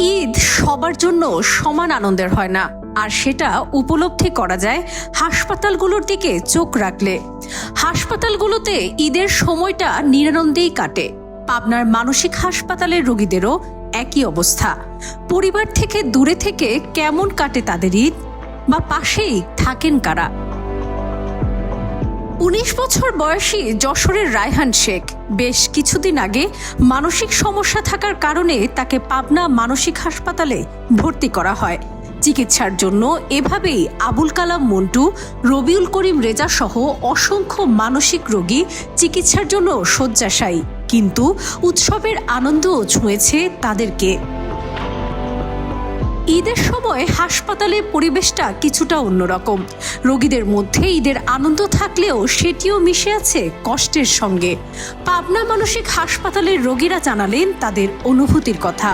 ঈদ সবার জন্য সমান আনন্দের হয় না। আর সেটা উপলব্ধি করা যায় হাসপাতালগুলোর দিকে চোখ রাখলে। হাসপাতালগুলোতে ঈদের সময়টা নিরানন্দেই কাটে। পাবনার মানসিক হাসপাতালের রোগীদেরও একই অবস্থা। পরিবার থেকে দূরে থেকে কেমন কাটে তাদের ঈদ? বা পাশেই থাকেন কারা? উনিশ বছর বয়সী যশোরের রায়হান শেখ। বেশ কিছুদিন আগে মানসিক সমস্যা থাকার কারণে তাকে পাবনা মানসিক হাসপাতালে ভর্তি করা হয়। চিকিৎসার জন্য এভাবেই আবুল কালাম মন্টু, রবিউল করিম রেজা সহ অসংখ্য মানসিক রোগী চিকিৎসার জন্য শয্যাশায়ী। কিন্তু উৎসবের আনন্দও ছুঁয়েছে তাদেরকে। ঈদের সময় হাসপাতালে পরিবেশটা কিছুটা অন্যরকম। রোগীদের মধ্যে ঈদের আনন্দ থাকলেও সেটিও মিশে আছে কষ্টের সঙ্গে। পাবনা মানসিক হাসপাতালের রোগীরা জানালেন তাদের অনুভূতির কথা।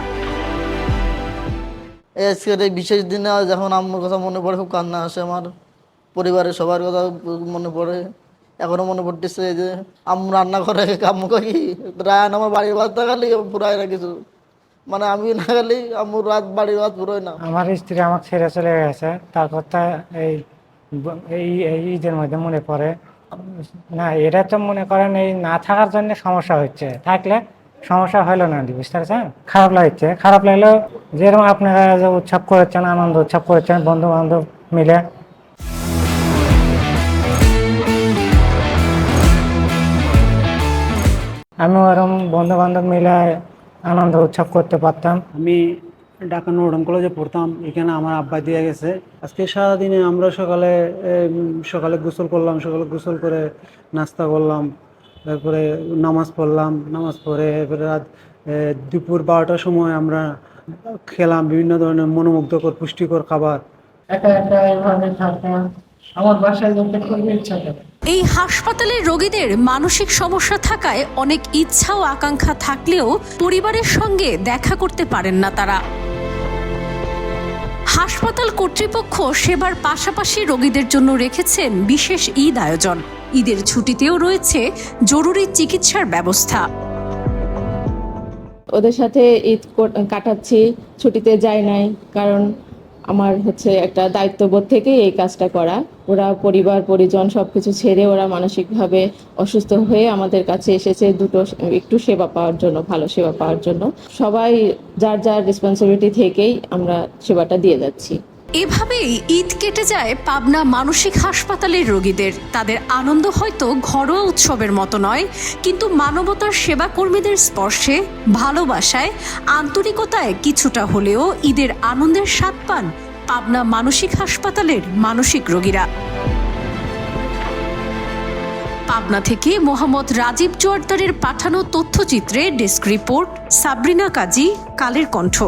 বিশেষ দিনে যখন আম্মুর কথা মনে পড়ে, খুব কান্না আসে আমার। পরিবারের সবার কথা মনে পড়ে। এখনও মনে পড়তেছে যে, আম্মু রান্না করে আম্মু কই? রায়ন আমার বাড়ির খালি পুরাই না কিছু মানে আমি না খালি আম্মুর রাত বাড়ির ভাত পুরোই না। আমার স্ত্রী আমাকে ছেড়ে চলে গেছে। তার কথা এই এই এই ঈদের মধ্যে মনে পড়ে। না, এটা তো মনে করেন এই না থাকার জন্য সমস্যা হচ্ছে। থাকলে সমস্যা হলো না, বুঝতে পারছেন? খারাপ লাগছে। খারাপ লাগলেও যেরকম আপনারা যে উৎসব করেছেন, আনন্দ উৎসব করেছেন বন্ধু বান্ধব মিলে। আমি ওরকম বন্ধু বান্ধব মিলে আনন্দ উৎসব করতে পারতাম। আমি ঢাকা নরম কলেজে পড়তাম এখানে আমার আব্বা দিয়ে গেছে। আজকে সারাদিনে আমরা সকালে সকালে গোসল করলাম সকালে গোসল করে নাস্তা করলাম তারপরে নামাজ পড়লাম নামাজ পড়ে এরপরে রাত দুপুর বারোটার সময় আমরা খেলাম বিভিন্ন ধরনের মনোমুগ্ধকর পুষ্টিকর খাবার। একা একা এভাবে থাকতাম। আমার বাসায় যেতে খুবই ইচ্ছা করে। এই হাসপাতালের রোগীদের মানসিক সমস্যা থাকায় অনেক ইচ্ছা ও আকাঙ্ক্ষা থাকলেও পরিবারের সঙ্গে দেখা করতে পারেন না তারা। হাসপাতাল কর্তৃপক্ষ সেবার পাশাপাশি রোগীদের জন্য রেখেছেন বিশেষ ঈদ আয়োজন। ঈদের ছুটিতেও রয়েছে জরুরি চিকিৎসার ব্যবস্থা। ওদের সাথে ঈদ কাটাচ্ছি ছুটিতে যায় নাই কারণ আমার হচ্ছে একটা দায়িত্ববোধ থেকে এই কাজটা করা। ওরা পরিবার, পরিজন সব কিছু ছেড়ে ওরা মানসিকভাবে অসুস্থ হয়ে আমাদের কাছে এসেছে দুটো একটু সেবা পাওয়ার জন্য, ভালো সেবা পাওয়ার জন্য। সবাই যার যার রেসপন্সিবিলিটি থেকেই আমরা সেবাটা দিয়ে যাচ্ছি। এভাবেই ঈদ কেটে যায় পাবনা মানসিক হাসপাতালের রোগীদের। তাদের আনন্দ হয়তো ঘরোয়া উৎসবের মতো নয়, কিন্তু মানবতার সেবা কর্মীদের স্পর্শে, ভালোবাসায়, আন্তরিকতায় কিছুটা হলেও ঈদের আনন্দের স্বাদ পান পাবনা মানসিক হাসপাতালের মানসিক রোগীরা। পাবনা থেকে মোহাম্মদ রাজীব জোয়ারদারের পাঠানো তথ্যচিত্রে ডেস্ক রিপোর্ট, সাবরিনা কাজী, কালের কণ্ঠ।